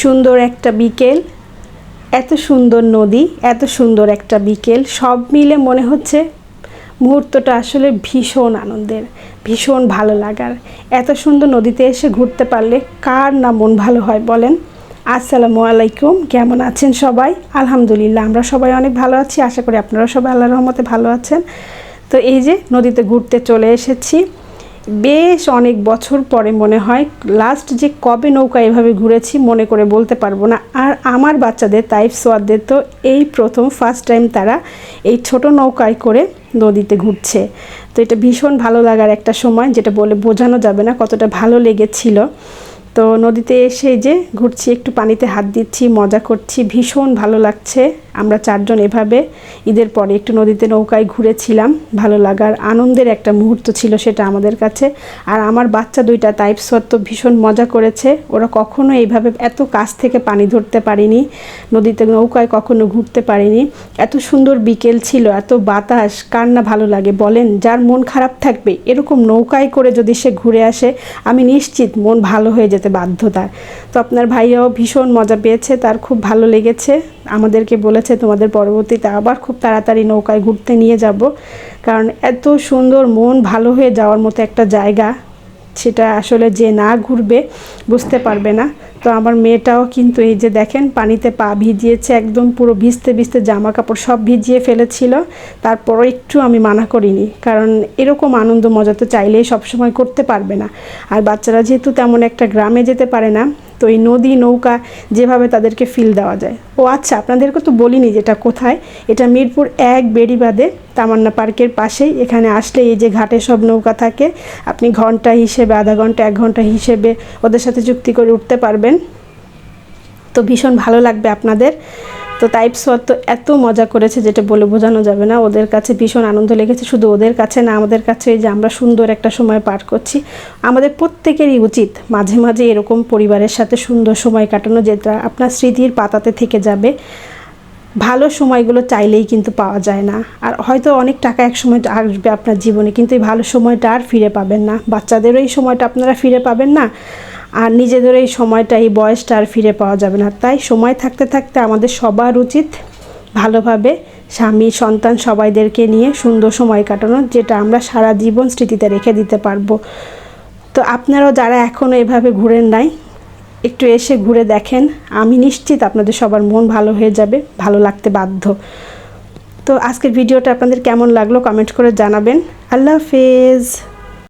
সুন্দর একটা বিকেল, এত সুন্দর নদী, এত সুন্দর একটা বিকেল, সব মিলে মনে হচ্ছে মুহূর্তটা আসলে ভীষণ আনন্দের, ভীষণ ভালো লাগার। এত সুন্দর নদীতে এসে ঘুরতে পারলে কার না মন ভালো হয় বলেন? আসসালামু আলাইকুম, কেমন আছেন সবাই? আলহামদুলিল্লাহ, আমরা সবাই অনেক ভালো আছি, আশা করি আপনারা সবাই আল্লাহ রহমতে ভালো আছেন। তো এই যে নদীতে ঘুরতে চলে এসেছি বেশ অনেক বছর পরে মনে হয় লাস্ট যে কবে নৌকা এভাবে ঘুরেছি মনে করে বলতে পারব না। আর আমার বাচ্চাদের তাইফ সোয়াদদের তো এই প্রথম ফার্স্ট টাইম তারা এই ছোট নৌকায় করে নদীতে ঘুরছে। তো এটা ভীষণ ভালো লাগার একটা সময়, যেটা বলে বোঝানো যাবে না কতটা ভালো লেগেছিল। তো নদীতে এসে যে ঘুরছি, একটু পানিতে হাত দিচ্ছি, মজা করছি, ভীষণ ভালো লাগছে। আমরা চারজন এভাবে ঈদের পরে একটু নদীতে নৌকায় ঘুরেছিলাম। ভালো লাগার আনন্দের একটা মুহূর্ত ছিল সেটা আমাদের কাছে। আর আমার বাচ্চা দুইটা টাইপ সত্য ভীষণ মজা করেছে। ওরা কখনো এইভাবে এত কাছ থেকে পানি ধরতে পারিনি। নদীতে নৌকায় কখনো ঘুরতে পারিনি। এত সুন্দর বিকেল ছিল, এত বাতাস, কার না ভালো লাগে? বলেন, যার মন খারাপ থাকবে, এরকম নৌকায় করে যদি সে ঘুরে আসে, আমি নিশ্চিত মন ভালো হয়ে যেতে বাধ্য তার তো আপনার ভাইয়াও ভীষণ মজা পেয়েছে, তার খুব ভালো লেগেছে। আমাদেরকে বলেছে, তোমাদের পরবর্তীতে আবার খুব তাড়াতাড়ি নৌকায় ঘুরতে নিয়ে যাব। কারণ এত সুন্দর মন ভালো হয়ে যাওয়ার মতো একটা জায়গা, সেটা আসলে যে না ঘুরবে বুঝতে পারবে না। তো আমার মেয়েটাও কিন্তু এই যে দেখেন, পানিতে পা ভিজিয়েছে, একদম পুরো ভিজতে ভিজতে জামা কাপড় সব ভিজিয়ে ফেলেছিল। তারপরও একটু আমি মানা করিনি, কারণ এরকম আনন্দ মজা তো চাইলেই সবসময় করতে পারবে না। আর বাচ্চারা যেহেতু তেমন একটা গ্রামে যেতে পারে না তো এই নদী, নৌকা যেভাবে তাদেরকে ফিল দেওয়া যায়। ও আচ্ছা আপনাদেরকে তো বলিনি যে এটা কোথায়। এটা মিরপুর এক বেড়িবাদে তামান্না পার্কের পাশেই। এখানে আসলে এই যে ঘাটে সব নৌকা থাকে, আপনি ঘণ্টা হিসেবে, আধা ঘণ্টা, এক ঘণ্টা হিসেবে ওদের সাথে চুক্তি করে উঠতে পারবেন। তো ভীষণ ভালো লাগবে আপনাদের। তো টাইপ সোয়ার তো এত মজা করেছে যেটা বলে বোঝানো যাবে না। ওদের কাছে ভীষণ আনন্দ লেগেছে। শুধু ওদের কাছে না, আমাদের কাছে যে আমরা সুন্দর একটা সময় পার করছি। আমাদের প্রত্যেকেরই উচিত মাঝে মাঝে এরকম পরিবারের সাথে সুন্দর সময় কাটানো যেটা আপনার স্মৃতির পাতাতে থেকে যাবে। ভালো সময়গুলো চাইলেই কিন্তু পাওয়া যায় না। আর হয়তো অনেক টাকা এক সময় আসবে আপনার জীবনে, কিন্তু এই ভালো সময়টা আর ফিরে পাবেন না। বাচ্চাদেরও এই সময়টা আপনারা ফিরে পাবেন না। আর নিজেদের এই সময়টা, এই বয়সটা আর ফিরে পাওয়া যাবে না। তাই সময় থাকতে থাকতে আমাদের সবার উচিত ভালোভাবে স্বামী, সন্তান সবাইদেরকে নিয়ে সুন্দর সময় কাটানো, যেটা আমরা সারা জীবন স্মৃতিতে রেখে দিতে পারব। তো আপনারাও যারা এখনও এভাবে ঘুরেন নাই, একটু এসে ঘুরে দেখেন। আমি নিশ্চিত আপনাদের সবার মন ভালো হয়ে যাবে, ভালো লাগতে বাধ্য। তো আজকের ভিডিওটা আপনাদের কেমন লাগল কমেন্ট করে জানাবেন। আল্লাহ হাফেজ।